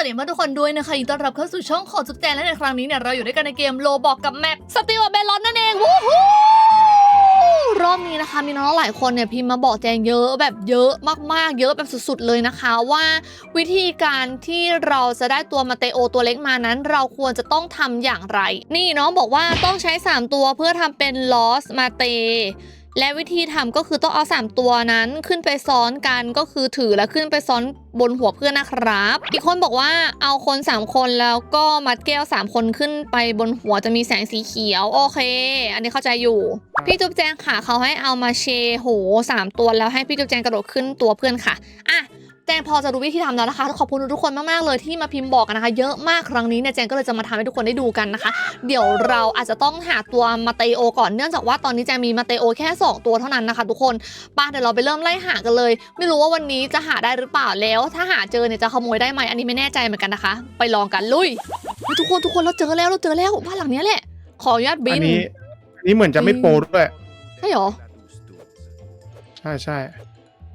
วัสดีเพื่อนทุกคนด้วยนะคะยินดีต้อนรับเข้าสู่ช่องของจุ๊บแจนและในครั้งนี้เนี่ยเราอยู่ด้วยกันในเกมโลบอกกับแมปสติวเบลลอนนั่นเองวู้ฮู้รอบนี้นะคะมีน้องหลายคนเนี่ยพิมพ์มาบอกแจงเยอะแบบเยอะมากๆ เยอะแบบสุดๆเลยนะคะว่าวิธีการที่เราจะได้ตัวมาเตโอตัวเล็กมานั้น เราควรจะต้องทำอย่างไร นี่น้องบอกว่าต้องใช้ 3 ตัวเพื่อทำเป็นลอสมาเต และวิธีทำก็คือต้องเอา 3 ตัวนั้นขึ้นไปซ้อนกันก็คือถือแล้วขึ้นไปซ้อนบนหัวเพื่อนนะครับ อีกคนบอกว่าเอาคน 3 คนแล้วก็มัดแก้ว 3 คนขึ้นไปบนหัวจะมีแสงสีเขียว โอเค อันนี้เข้าใจอยู่ พี่จุ๊บแจงค่ะเขาให้เอามาเชโหสามตัวแล้วให้พี่จุ๊บแจงกระโดดขึ้นตัวเพื่อนค่ะ อะ จงพอจะรู้วิธีทำแล้วนะคะ ขอบคุณทุกคนมากๆเลยที่มาพิมพ์บอกกันนะคะ เยอะมากครั้งนี้เนี่ยแจงก็เลยจะมาทำให้ทุกคนได้ดูกันนะคะ เดี๋ยวเราอาจจะต้องหาตัวมาเตโอก่อนเนื่องจากว่าตอนนี้แจงมีมาเตโอแค่ 2 ตัวเท่านั้นนะคะ ทุกคนป้าเดี๋ยวเราไปเริ่มไล่หากันเลย ไม่รู้ว่าวันนี้จะหาได้หรือเปล่าแล้ว ถ้าหาเจอเนี่ยจะขโมยได้ไหมอันนี้ไม่แน่ใจเหมือนกันนะคะ ไปลองกันลุยเฮ้ยทุกคนทุกคนเราเจอแล้วเราเจอแล้วบ้านหลังเนี้ยแหละ ขออนุญาตบิอันนนี้อันนี้เหมือนจะไม่โปรด้วยใช่เหรอใช่ใช่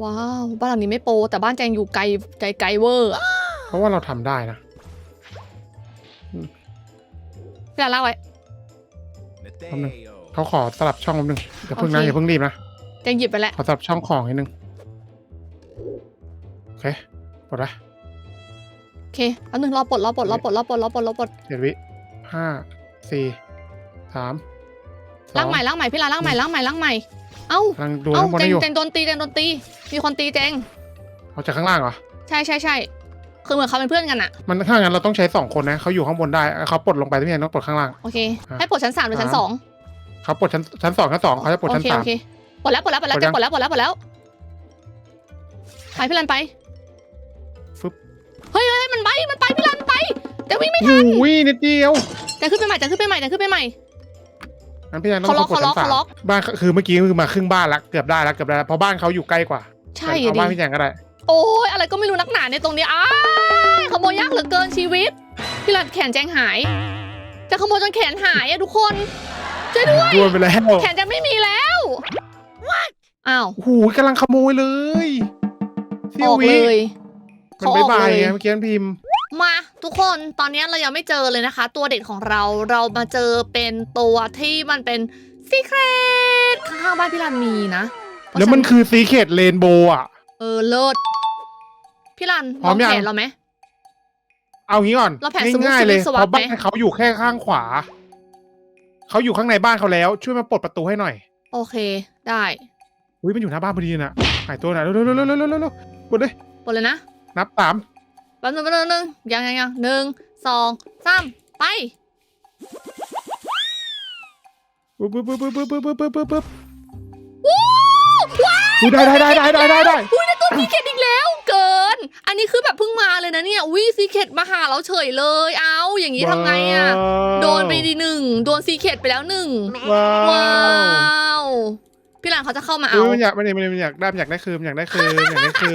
ว้าว บ้านหลังนี้ไม่โปรแต่บ้านแจงอยู่ไกลไกลไกลเวอร์อะเพราะว่าเราทำได้นะ พี่ลาล่าไว้เขาขอสลับช่องแป๊บนึงอย่าเพิ่งนะโอเค อย่าเพิ่งรีบนะแจงหยิบไปแล้วขอสลับช่องของนิดนึงโอเคปลดละโอเคอันหนึ่งรอปลดรอปลดรอปลดรอปลดรอปลดรอปลดเจ็ดวิห้าสี่สามสอล้างใหม่ล้างใหม่พี่ลาล้างใหม่ล้างใหม่ล้างใหม่ เอ้ากำลังดูเอ้าข้างบนเจให้งอยู่เจงโดนตีเจงโดนตี มีคนตีเจงเอาจากข้างล่างเหรอ ใช่ใช่ใช่คือเหมือนเขาเป็นเพื่อนกันอะมันถ้างั้นเราต้องใช้สองคนนะเขาอยู่ข้างบนได้เขาปลดลงไปที่นี่ต้องปลดข้างล่าง โอเค อะให้ปลดชั้นสามหรือชั้นอ่าสองเขาปลดชั้นชั้นสองชั้นสองเขาจะปลดโอชั้นเคสาโอมเคปลดแล้วปลดแล้วปลดแล้วปลดยังปลดแล้วปลดแล้วปลดแล้วไปพี่ลันไปฟึบเฮ้ยเฮ้ยมันไปมันไปพี่ลันไปแต่วิ่งไม่ทันอุ้ยนิดเดียว จะขึ้นไปใหม่จะขึ้นไปใหม่จะขึ้นไปใหม่ งั้นพี่แอนต้องเขาล็อกปลดชั้นเขาสามล็อก บ้านคือเมื่อกี้คือมาครึ่งบ้านละเกือบได้ละเกือบได้ละเพราะบ้านเขาอยู่ใกล้กว่าใช่เอาดิบ้านพี่แจงก็ได้ โอ้ยอะไรก็ไม่รู้นักหนาในตรงนี้อ้ายขโมยยากเหลือเกินชีวิต พี่ลันแขนแจงหาย จะขโมยจนแขนหายอะทุกคนช่วยด้วยดวนไปแล้วแขนจะไม่มีแล้วอ้าวโอ้โหกำลังขโมยเลยเซี่อยวอกวิเลยมันเขาอบายอกบายเลยไงเมื่อกี้มันพิมพ์ มาทุกคนตอนนี้เรายังไม่เจอเลยนะคะ ตัวเด็ดของเราเรามาเจอเป็นตัวที่มันเป็นซีเครตข้างๆบ้านพี่รันมีนะเพราะแล้วมันฉัคือซีเคดเรนโบว์อะ เออเลิศพี่รันพร้อมวางยังแผนเราไหมเอางี้ก่อนเราแผนสมุดง่ายๆเลยสวิตช์สวัสดิ์เพราะบ้านไหมเขาอยู่แค่ข้างขวาเขาอยู่ข้างในบ้านเขาแล้ว ช่วยมาปลดประตูให้หน่อย โอเคได้อุ้ยมันอยู่หน้าบ้านพอดีน่ะหายตัวหน่อยเร็วๆเร็วๆเร็วๆเร็วๆเร็วๆกดเลยหมดเลยนะนับสามแป๊บนึงแป๊บนึงแป๊บนึงยังยังยังหนึ่งสองสามไปปึ๊บปึ๊บปึ๊บปึ๊บปึ๊บปึ๊บปึ๊บปึ๊บปึ๊บวู้ว้าวอุ๊ยได้ได้ได้ได้ได้ได้ได้อุ้ยได้ตัวซีเคดอีกแล้วเกิน อันนี้คือแบบเพิ่งมาเลยนะเนี่ยอุ้ยซีเคดมาหาเราเฉยเลย เอาอย่างนี้ทำไงอะโดนไปดีหนึ่งโดนซีเคดไปแล้วหนึ่งว้าวว้าวพี่หลานเขาจะเข้ามาเอายมันอยากมันอยากมันอยากได้มันอยากได้คืนมันอยากได้คืนมันอยากได้คื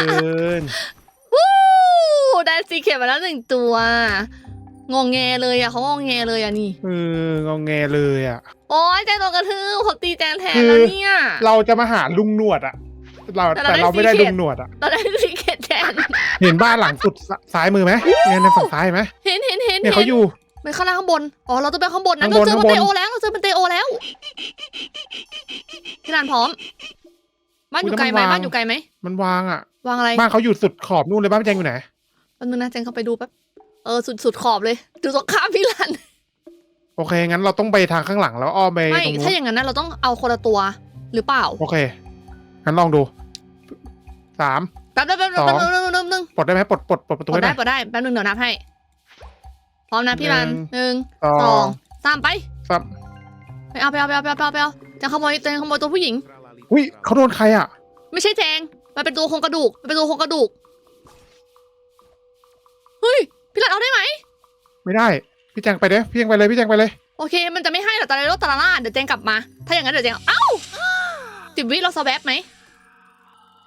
นวู้ได้ ซีเคดมาแล้วหนึ่งตัว งงแงเลยอะเขางงแงเลยอะนี่ เอององแงเลยอะ โอ้ยแจงโดนกระทืบเขาตีแจงแทนคือแล้วเนี่ย เราจะมาหาลุงหนวดอะ เราแต่แต่เราเราได้ไม่ได้ secret ลุงหนวดอะเราได้ซีเคดแทนเห็นบ้านหลังสุดซซ้ายมือไหมเนี่ยในฝั่งซ้ายไหมเห็นเห็นเห็นเนี่ยเห็เขานอยู่เป็นข้างล่างข้างบน อ๋อเราต้องไปข้างบนนะข้างบเรานเจอข้างมันบน เตโอแล้วเราเจอมันเตโอแล้วพี่หลานพร้อมบ้านอยู่ไกลไหมบ้านอยู่ไกลไหมมันวางอะวางอะไร บ้านเขาอยู่สุดขอบนู่นเลยบ้านพี่แจงอยู่ไหน แป๊บนึงนะแจงเข้าไปดูแป๊บ เออสุดสุดขอบเลย ดูตรงข้ามพี่หลานโอเค งั้นเราต้องไปทางข้างหลังแล้วอ้อมไปไม่ ตรงนู้ถ้านอย่างนั้นนะเราต้องเอาคนละตัวหรือเปล่า โอเค งั้นลองดูสาม แป๊บแป๊บแป๊บแป๊บสอง แป๊บแป๊บแป๊บแป๊บนึงปลดได้ไหมปลดปลดปลดประตูปลให้ดหได้น่อยปลดได้ แป๊บนึงเดี๋ยวนับให้ พร้อมนะพี่รันหนึ่งหนึ่งสสอองงสามไป สามไปเอาไปเอาไปเอาไปเอาไปเอาไปเอาจะขโมยจะขโมยตัวผู้หญิง อุ้ยเขาโดนใครอะ ไม่ใช่แจง มันเป็นตัวโครงกระดูกมันเป็นตัวโครงกระดูก เฮ้ย พี่รันเอาได้ไหม ไม่ได้ พี่แจงไปเด้พี่แจงไปเลย พี่แจงไปเลย โอเค มันจะไม่ให้หรอกตาลาโรตาลาล่าเดี๋ยวแจงกลับมา ถ้าอย่างนั้นเดี๋ยวแจงเอ้าสิบวิเราสแวบไหม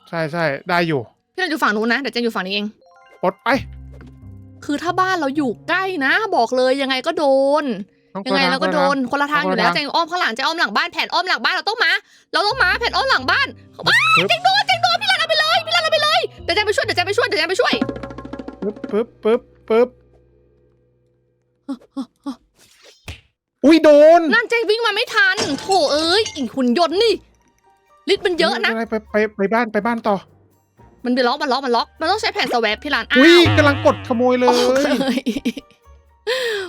ใช่ใช่ได้อยู่ พี่รันอยู่ฝั่งนู้นนะ เดี๋ยวแจงอยู่ฝั่งนี้เอง ปลดไป คือถ้าบ้านเราอยู่ใกล้นะ บอกเลยยังไงก็โดนน้อยังไงคนละเราก็โดน คนละทางอยู่แล้วคนละแจทางงอ้อมข้างหลังแจงอ้อมหลังบ้าน แผนอ้อมหลังบ้านเราต้องมา เราต้องมา แผนอ้อมหลังบ้านปึ๊บแจงโดนแจงโดนพี่รันเอาไปเลย พี่รันเอาไปเลย เดี๋ยวแจงไปช่วย เดี๋ยวแจงไปช่วย เดี๋ยวแจงไปช่วย ปึ๊บปึ๊บปึ๊บปึ๊บอุ้ยโดนนั่นเจงวิ่งมาไม่ทันโถเอ้ยอีหุ่นยนต์นี่ลิตรมันเยอะนะไปไปไปไปบ้านไปบ้านต่อ มันไปล็อกมันล็อกมันล็อก มันต้องใช้แผ่นสแวปพี่ลานอ้าอุ้ยวอกำลังกดขโมยเลอกยเลย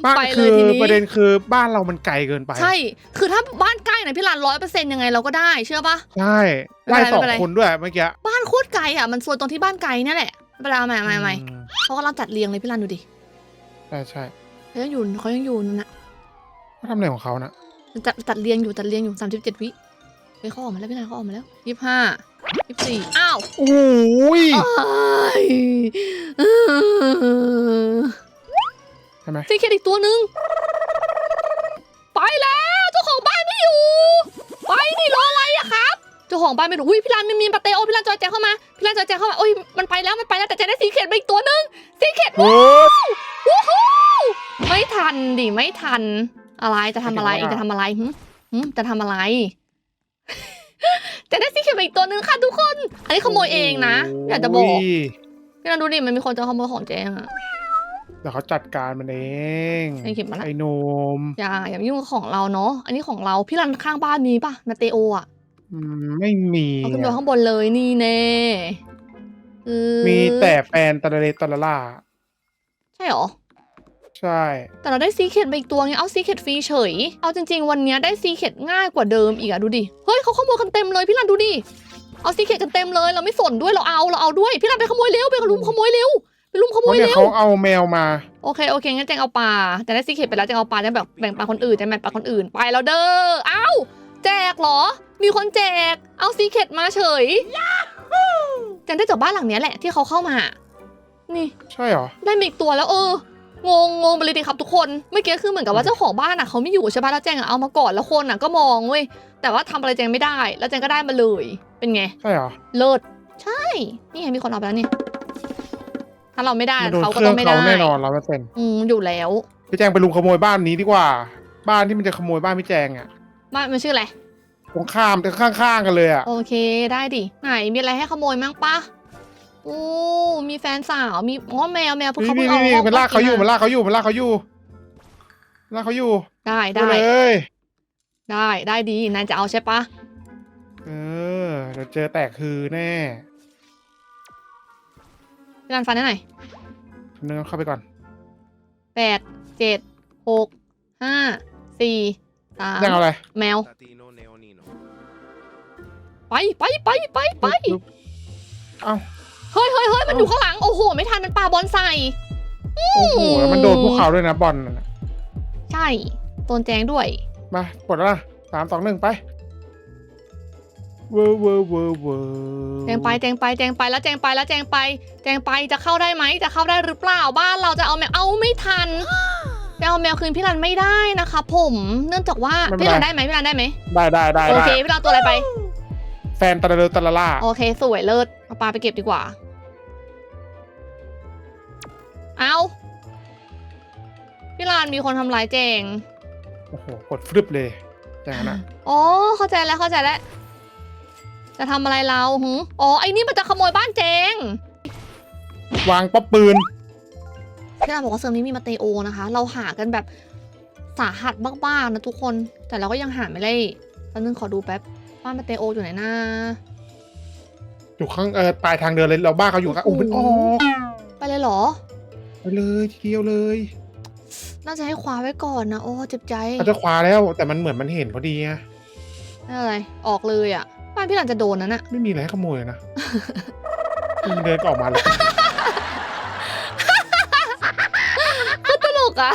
บ้านไปเลคืยอทีนี้ประเด็นคือบ้านเรามันไกลเกินไป ใช่ คือถ้าบ้านใกล้นะพี่ลานร้อยเปอร์เซ็นต์ยังไงเราก็ได้ เชื่อปะใช่ไม่ไล่เป็นไรสองไม่เป็นไรคนด้วยเมื่อกี้บ้านโคตรไกลอะมันซวยตรงที่บ้านไกลเนี่ยแหละ ไม่เป็นไรเอาใหม่เอาใหม่เอาใหม่อืมเขากำลังจัดเรียงเลยพี่ลานดูดิใช่ใช่เขายังอยู่เขายังอยู่นั่นนะเขาทำอะไรของเขานะจัดจัดเรียงอยู่จัดเรียงอยู่สามสิบเจ็ดวิเฮ้ยเขาออกมาแล้วพี่ลานเขาออกมาแล้วยี่สิบห้ายี่สิบสี่อ้าวโอ้ยอ้ายเออใช่ไหมซีเคทอีกตัวหนึ่งไปแล้วเจ้าของบ้านไม่อยู่ ไปนี่รออะไรอะครับเจ้าของบ้านไม่รู้อุ้ยพี่รันมีมีปาเตโอพี่รันจอยแจกเข้ามาพี่รันจอยแจกเข้ามาโอ้ยมันไปแล้วมันไปแล้วแต่แจกได้ซีเคทไปอีกตัวหนึ่งซีเคทเฮ้ยวู้ฮู้ไม่ทันดิไม่ทัน อะไรจะทำอะไรไม่ทันจะทำอะไรหึหึจะทำอะไร จะได้ซีเคทไปอีกตัวหนึ่งค่ะทุกคน อันนี้ขโมยเองนะอยากจะบอกยพี่รันดูดิมันมีคนจะขโมยของแจงอะเดี๋ยวเขาจัดการมันเองไอ้เข็มมาละไอ้หนมอย่าอย่ามายุ่งกับของเราเนาะอันนี้ของเราพี่รันข้างบ้านมีป่ะนาเตโออะ อืมไม่มีเอาขึ้นไปข้างบนเลยนี่แน่เออมีแต่แฟนตะละเลตะละล่า ใช่เหรอ ใช่ แต่เราได้ซีเคดไปอีกตัวไงเอาซีเคดฟรีเฉย เอาจริง ๆ วันเนี้ยได้ซีเคดง่ายกว่าเดิมอีกอะดูดิ เฮ้ยเขาขโมยกันเต็มเลยพี่รันดูดิ เอาซีเคดกันเต็มเลยเราไม่สนด้วยเราเอาเราเอาด้วยพี่รันไปขโมยเร็วไปลุมขโมยเร็วไปลุมขเพโมราะยเนี่ยเร็ว เขาเอาแมวมา โอเคโอเคงั้นแจงเอาปลาแต่ได้ซีเคดไปแล้วแจงเอาปลาจะแบบแบ่งปันคนอื่นจะแบ่งปันคนอื่นไปแล้วเด้อ เอ้า แจกเหรอ มีคนแจก เอาซีเคดมาเฉยแจงได้จากบ้านหลังเนี้ยแหละที่เขาเข้ามา นี่ ใช่เหรอ ได้มาอีกตัวแล้วเออ งงงงไปเลยดิครับทุกคน เมื่อกี้คือเหมือนกับว่าเจ้าของบ้านอะเขาไม่อยู่ใช่ปะแล้วแจงอะเอามาก่อนแล้วคนอะก็มองเว้ย แต่ว่าทำอะไรแจงไม่ได้ แล้วแจงก็ได้มาเลย เป็นไง ใช่เหรอ เลิศ ใช่ นี่ไงมีคนเอาไปแล้วนี่ ถ้าเราไม่ได้มันโดนเขาเคก็รื่ต้อองงไม่เขาได้แน่นอนร้อยเปอร์เซ็นต์อืมอยู่แล้ว พี่แจงไปลุมขโมยบ้านนี้ดีกว่า บ้านที่มันจะขโมยบ้านพี่แจงอะ บ้านมันชื่ออะไร ตรงข้ามแต่ข้างๆกันเลยอะ โอเคได้ดิ ไหนมีอะไรให้ขโมยมั้งปะโอ้มีแฟนสาวมีอ๋อแมวแมวเพิ่งนี่เขาเพิ่นี่งเอานี่ห้องมันลากเขาอยู่มมันลากเขาอยู่มันลากเขาอยู่ลากเขาอยู่ได้ไปได้เลย ได้ได้ดีนายจะเอาใช่ปะเออเดี๋ยวเจอแตกคือแน่พี่รันฟันได้หน่อยเนื้อเข้าไปก่อนแปดเจ็ดหกห้าสี่ สามยังเอาอะไรแมว Latino Neonino. ไปไปไปไปไปเอ้าเฮ้ยเฮ้ยเฮ้ยมันอยู่ข้างหลัง โอ้โห ไม่ทันมันปาบอลใส่ โอ้โหแล้วมันโดนพวกเขาด้วยนะบอลน่ะใช่โดนแจงด้วย มากดแล้วนะสามสองหนึ่งไปเวอร์เวอร์เวอร์เวอร์แจงไปแจงไปแจงไปแล้วแจงไปแล้วแจงไป แจงไปจะเข้าได้ไหมจะเข้าได้หรือเปล่าบ้านเราจะเอาแมวเอาไม่ทัน จะเอาแมวคืนพี่รันไม่ได้นะคะ ผมเนื่องจากว่าพี่รันได้ไหมพี่รันได้ไหมได้ได้ได้โอได้เคพี่รันเอาตัวอะไรไป แฟนตะละเลตะละล่าโอเค สวยเลิศเอาปลาไปเก็บดีกว่า เอาพี่ลานมีคนทำร้ายแจงโอ้โหกดฟรึบเลยอย่างนั้นนะอ๋อเข้าใจแล้วเข้าใจแล้ว จะทำอะไรเราหืออ๋อไอ้นี่มันจะขโมยบ้านแจง วางป๊อปปืน พี่ลานบอกว่าเซิร์ฟนี้มีมาเตโอนะคะ เราหากันแบบสาหัสมากๆนะทุกคน แต่เราก็ยังหาไม่ได้แป๊บนึงขอดูแป๊บบ้านมาเตโออยู่ไหนนะอยู่ข้างเออปลายทางเดินเลยเราบ้านเขาอยู่ข้างโอ้มันออกไปเลยเหรอ ไปเลยทีเดียวเลย น่าจะให้คว้าไว้ก่อนนะโอ้เจ็บใจเขาจะคว้าแล้วแต่มันเหมือนมันเห็นพอดีไงไม่อะไร ออกเลยอะบ้านพี่ลันจะโดนนั่นอะไม่มีอะไรให้ขโมยนะมันเดินออกมาเลย กอะ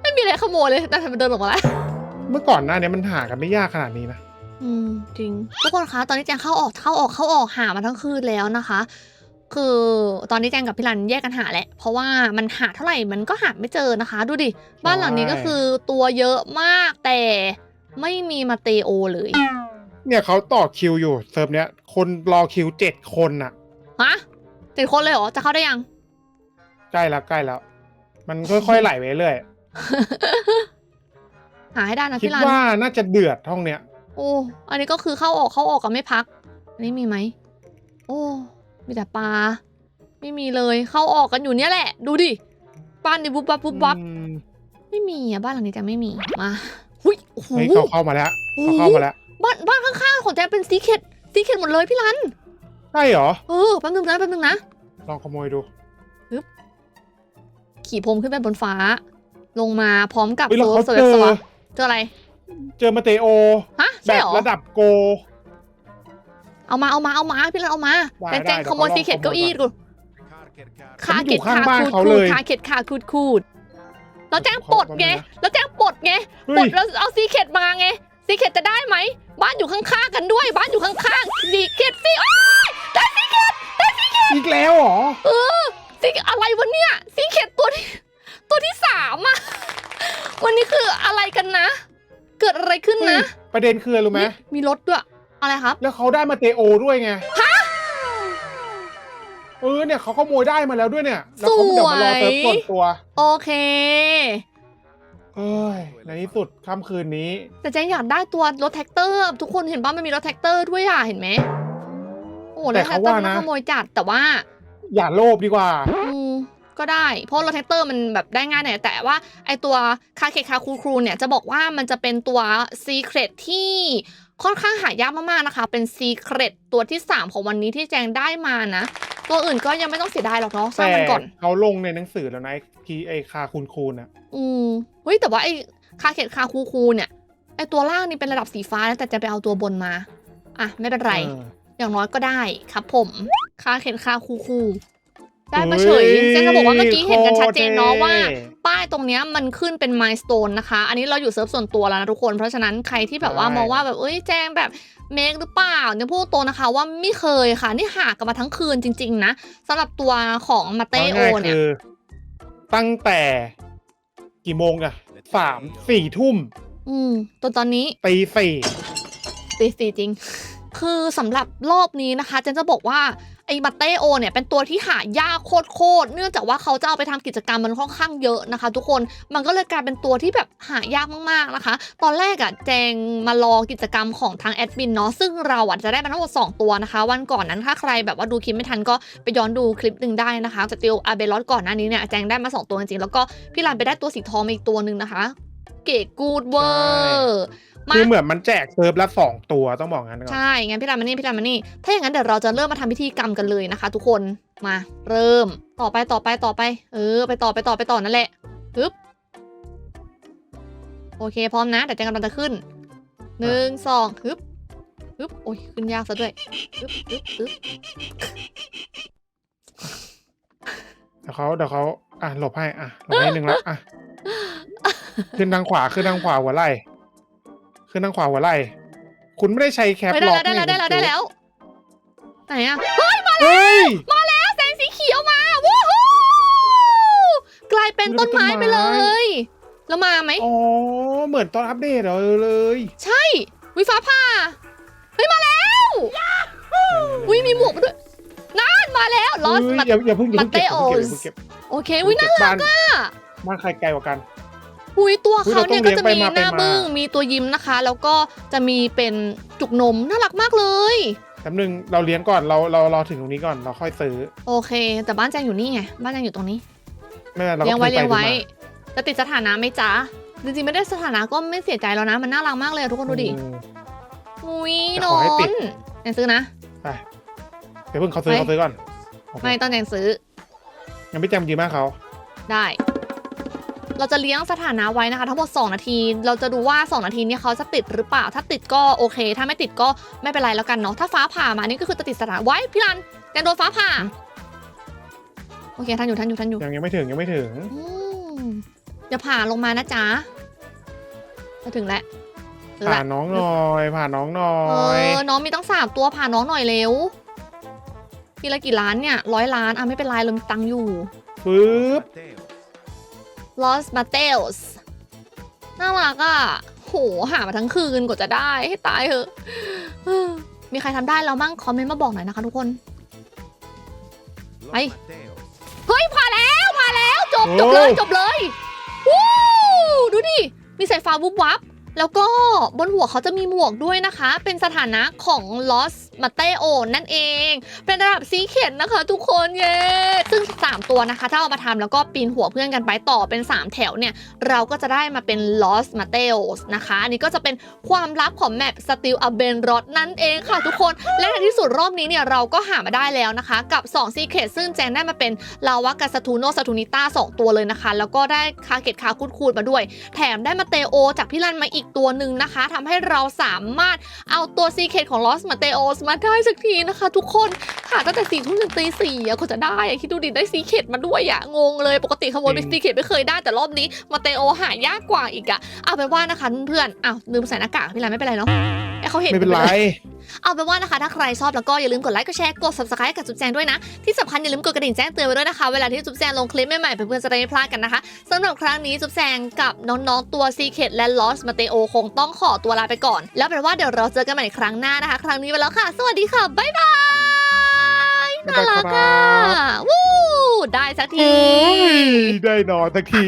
ไม่มีอะไรขโมยเลยแต่ทำไมมันเดินออกมาแล้วเมื่อก่อนหน้าเนี้มันหากันไม่ยากขนาดนี้นะ อืมจริง ทุกคนคะ ตอนนี้แจงเข้าออกเข้าออกเข้าออกหามาทั้งคืนแล้วนะคะ คือตอนนี้แจงกับพี่รันแยกกันหาแหละ เพราะว่ามันหาเท่าไหร่มันก็หาไม่เจอนะคะ ดูดิ บ้านหลังนี้ก็คือตัวเยอะมากแต่ไม่มีมาเตโอเลย เนี่ยเขาต่อคิวอยู่เซิร์ฟเนี้ย คนรอคิวเจ็ดคนน่ะ ฮะเจ็ดคนเลยเหรอ จะเข้าได้ยัง ใกล้แล้วใกล้แล้ว มันค่อยๆไหลไปเรื่อยหาให้ได้นะคิดพี่รันว่าน่าจะเดือดห้องเนี้ย โอ้อันนี้ก็คือเข้าออกเข้าออกกันไม่พัก อันนี้มีไหมโอ้มีแต่ปลาไม่มีเลยเข้าออกกันอยู่เนี่ยแหละ ดูดิบ้านนี่บุบบับบุบบับอืมไม่มีอะบ้านหลังนี้จะไม่มีมาหุยโอ้โห เฮ้ยเขาเข้ามาแล้วเขาเข้ามาแล้วบ้านบ้านข้างๆของแจงเป็นซีเคดซีเคดหมดเลยพี่รัน ใช่เหรอ เออแป๊บนึงนะแป๊บนึงนะลองขโมยดู ขี่พรมขึ้นไปบนฟ้า ลงมาพร้อมกับเฮ้ยแล้วตัวเขาสวเจอตัวเจออะไร เจอมาเตโอ ฮะ แบใช่บเหรอ ระดับโก เอามาเอามาเอามาพี่รันเอามาได้แจงแจงได้ขโมยเดี๋ยวซีเคดเขาลองเก้าอี้ขโมยก่กูอนคามันอเก็ยู่ดข้างคาบ้านคูดเขาคูเลดยคาเก็ดคาคูดคูดแล้วแจงปลดไงแล้วแจงปลดไงเฮ้ปลยดแล้วเอาซีเคดมาไงซีเคดจะได้ไหมบ้านอยู่ข้างๆกันด้วย บ้านอยู่ข้างๆซีเคดซีโอ้ยได้ซีเคดได้ซีเคดอีกแล้วเหรอเออ ซีอะไรวะเนี่ยซีเคดตัวที่ตัวที่สามอะวันนี้คืออะไรกันนะ เกิดอะไรขึ้นเฮ้ยนะ ประเด็นคืออะไรรู้ไหมนี่มีรถด้วย อะไรครับ แล้วเขาได้มาเตโอด้วยไงเออเนี่ยเขาขโมยได้มาแล้วด้วยเนี่ย แล้วเขาเดี๋ยวมารอเติมส่วนตัว โอเคเอ้ยในที่สุดค่ำคืนนี้ แต่แจงอยากได้ตัวรถแท็กเตอร์ ทุกคนเห็นป่ะมันมีรถแท็กเตอร์ด้วยอะเห็นไหมโอ้โหแต่รถแท็เขากเตอร์ว่ามันนะขโมยจัดแต่ว่า อย่าโลภดีกว่า อืมก็ได้ เพราะรถแท็กเตอร์มันแบบได้ง่ายหน่อยแต่ว่าไอตัวคาเคคาคูครูเนี่ยจะบอกว่ามันจะเป็นตัวซีเครตที่ค่อนข้างหายากมากๆนะคะ เป็นซีเครตตัวที่ 3 ของวันนี้ที่แจงได้มานะ ตัวอื่นก็ยังไม่ต้องเสียดายหรอกเนาะสร้าแต่งมันก่อน เขาลงในหนังสือแล้วนะไอ้ทีไอคาคูนคูนอะอืมเฮ้ยแต่ว่าไอคาเคคาคูคูเนี่ยไอตัวล่างนี่เป็นระดับสีฟ้านะแต่จะไปเอาตัวบนมา อะ ไม่เป็นไร เอออย่างน้อยก็ได้ครับผม คาเข็นคาคูคูได้มาเฉยเจนจะบอกว่าเมื่อกี้เห็นกันชัดเจนเนาะว่า ป้ายตรงเนี้ยมันขึ้นเป็นมายส t ตนนะคะ อันนี้เราอยู่เซิร์ฟส่วนตัวแล้วนะทุกคน เพราะฉะนั้นใครที่แบบว่ามองว่าแบบเอ้ยแจงแบบเมคหรือเปล่าเนี่ยพูดตรงนะคะว่าไม่เคยค่ะ นี่หากันมาทั้งคืนจริง ๆ นะสำหรับตัวของมาเตโอเอาง่ายๆเนี่ยคือตั้งแต่กี่โมงอะสามสี่ทุ่ม อืมจนตอนนี้ตีสี่ตีสีจริง คือสำหรับรอบนี้นะคะเจนจะบอกว่า ไอ้มาเตโอเนี่ยเป็นตัวที่หายากโคตรๆเนื่องจากว่าเขาจะเอาไปทำกิจกรรมมันค่อนข้างเยอะนะคะ ทุกคนมันก็เลยกลายเป็นตัวที่แบบหายากมากๆนะคะ ตอนแรกอะแจงมารอกิจกรรมของทางแอดมินเนาะซึ่งเราอะจะได้มาทั้งหมด2ตัวนะคะ วันก่อนนั้นถ้าใครแบบว่าดูคลิปไม่ทันก็ไปย้อนดูคลิปหนึ่งได้นะคะสติลอาเบลอสก่อนหน้านี้เนี่ยแจงได้มาสองตัวจริงๆแล้วก็พี่รันไปได้ตัวสีทองมาอีกตัวหนึ่งนะคะ เก๋กูดเวอร์ มา คือเหมือนมันแจกเซิร์ฟละสองตัวต้องบอกงั้นก่อน ใช่ งั้นพี่รันมานี่พี่รันมานี่ ถ้าอย่างนั้นเดี๋ยวเราจะเริ่มมาทำพิธีกรรมกันเลยนะคะ ทุกคน มา เริ่ม ต่อไปต่อไปต่อไป เออ ไปต่อไปต่อไปต่อนั่นแหละฮึบโอเค พร้อมนะ เดี๋ยวเจะกำลังจะขึ้น หนึ่งสองฮึบฮึบโอ้ย ขึ้นยากซะด้วยฮึบฮึบฮึบเดี๋ยวเขาเดี๋ยวเขาอะหลบให้ อะหลบให้หนึ่งละ อะ ขึ้นทางขวา ขึ้นทางขวาหัวไหล่ ขึ้นทางขวาหัวไหล่คุณไม่ได้ใช้แคปเฮ้ยได้ล็อกแล้วได้แล้วได้แล้วได้แล้ว ไหนอะเฮ้ยแสงสีเขียวมาวู้ฮู้กลายเป็นต้นไม้ไปเลย แล้วมาไหมอ๋อ เหมือนตอนอัปเดตเหรอเลยใช่วิฟ้าผ่าเฮ้ยมาแล้ววิมีหมวกมาด้วยนั่นมาแล้วลอสเฮ้ยมา อย่าอย่าเพิ่งอย่าเพิ่งเก็บอย่า Mateos เพิ่งเก็บโอเคอย่าวิเพิ่งน่าเก็บบ้านบ้านใครไกลกว่ากัน หุยตัวอุ๊ยเขาเราต้องเนี่ยก็จะมีเลี้ยงไปมาหน้าไปมาบึ้งมีตัวยิ้มนะคะ แล้วก็จะมีเป็นจุกนมน่ารักมากเลยแป๊บนึงเราเลี้ยงก่อนเราเราเราถึงตรงนี้ก่อนเราค่อยซื้อ โอเค แต่บ้านแจงอยู่นี่ไงบ้านแจงอยู่ตรงนี้ไม่เป็นไรเราเลี้ยงก็ไว้ซื้อเลี้ยงไปไว้ซื้อมาจะติดสถานะไหมจ๊ะจริงๆไม่ได้สถานะก็ไม่เสียใจแล้วนะมันน่ารักมากเลยอะทุกคนดูดิอืมอุ้ยแต่นขออให้ติดนแจงซื้อนะไปเดี๋ยวเพิ่งเขาซื้อไปเขาซื้อก่อนโอเคไม่ต้องแจงซื้องั้นพี่แจมยืมมากเขาได้ เราจะเลี้ยงสถานะไว้นะคะ ทั้งหมด 2 นาที เราจะดูว่า 2 นาทีเนี้เขาจะติดหรือเปล่า ถ้าติดก็โอเค ถ้าไม่ติดก็ไม่เป็นไรแล้วกันเนาะ ถ้าฟ้าผ่ามานี่ก็คือจะติดสถานะไว้พี่รันแกโดนฟ้าผ่า โอเคท่านอยู่ท่านอยู่ท่านอยู่ยังยังไม่ถึงยังไม่ถึงอืมอย่าผ่าลงมานะจ๊ะจะถึงแล้วถึงผ่าแล้วน้องหน่อยผ่าน้องหน่อเอย อน้องมีตั้งสามตัวผ่าน้องหน่อยเร็วทีละกี่ล้านเนี่ยร้อยล้านอะไม่เป็นไรเรามีตังค์อยู่ ปึ๊บ Los Mateos น่ารักอะ โห หามาทั้งคืนกว่าจะได้ให้ตายเถอะเออมีใครทำได้แล้วมั่งคอมเมนต์มาบอกหน่อยนะคะทุกคน ไป เฮ้ยผ่าแล้วผ่าแล้ว จบ จบเลย จบเลยวู้ดูดิ มีสายฟ้าวุบวับ แล้วก็บนหัวเขาจะมีหมวกด้วยนะคะ เป็นสถานะของลอสมาเตโอนั่นเอง เป็นระดับซีเข็ดนะคะทุกคน เย้ ซึ่ง 3 ตัวนะคะ ถ้าเอามาทำแล้วก็ปีนหัวเพื่อนกันไปต่อเป็น 3 แถวเนี่ย เราก็จะได้มาเป็น Lost Mateos นะคะ อันนี้ก็จะเป็นความลับของแมป Steel a b e n r o d นั่นเองค่ะทุกคน และในที่สุดรอบนี้เนี่ย เราก็หามาได้แล้วนะคะ กับ 2 Secret ซึ่งแจงได้มาเป็นลาวากับสตูโนสตูนิต้า2ตัวเลยนะคะ แล้วก็ได้คาเกตคาคูดคูดมาด้วย แถมได้มาเตโอ จากพี่ลันมาอีกตัวหนึ่งนะคะทำให้เราสามารถเอาตัว Secret ของ Lost Mateos มาได้สักทีนะคะ ทุกคนหาตั้งแต่สี่ทุ่มถึงตีสี่อะกว่าจะได้อะคิดดูดิได้ Secret มาด้วยอะงงเลยปกติขโมยเป็น Secret ไม่เคยได้แต่รอบนี้มาเตโอหายากกว่าอีกอะเอาเป็นว่านะคะเพื่อนๆอ้าวลืมใส่หน้ากากพี่ลันไม่เป็นไรเนาะไอ้เขาเห็นไม่เป็นไร เอาเป็นว่านะคะ ถ้าใครชอบแล้วก็อย่าลืมกดไลค์กดแชร์กด subscribe ให้กับจุ๊บแจงด้วยนะ ที่สำคัญอย่าลืมกดกระดิ่งแจ้งเตือนไว้ด้วยนะคะ เวลาที่จุ๊บแจงลงคลิปใหม่ๆเพื่อนๆจะได้ไม่พลาดกันนะคะสำหรับครั้งนี้จุ๊บแจงกับน้องๆตัว Secret และ Lost Mateo คงต้องขอตัวลาไปก่อน แล้วเป็นว่าเดี๋ยวเราเจอกันใหม่ในครั้งหน้านะคะ ครั้งนี้ไปแล้วค่ะ สวัสดีค่ะบ๊ายบายบ๊าย น่าบายรักครัอะบวู้ได้สักทีโอ้ยได้นอนสักที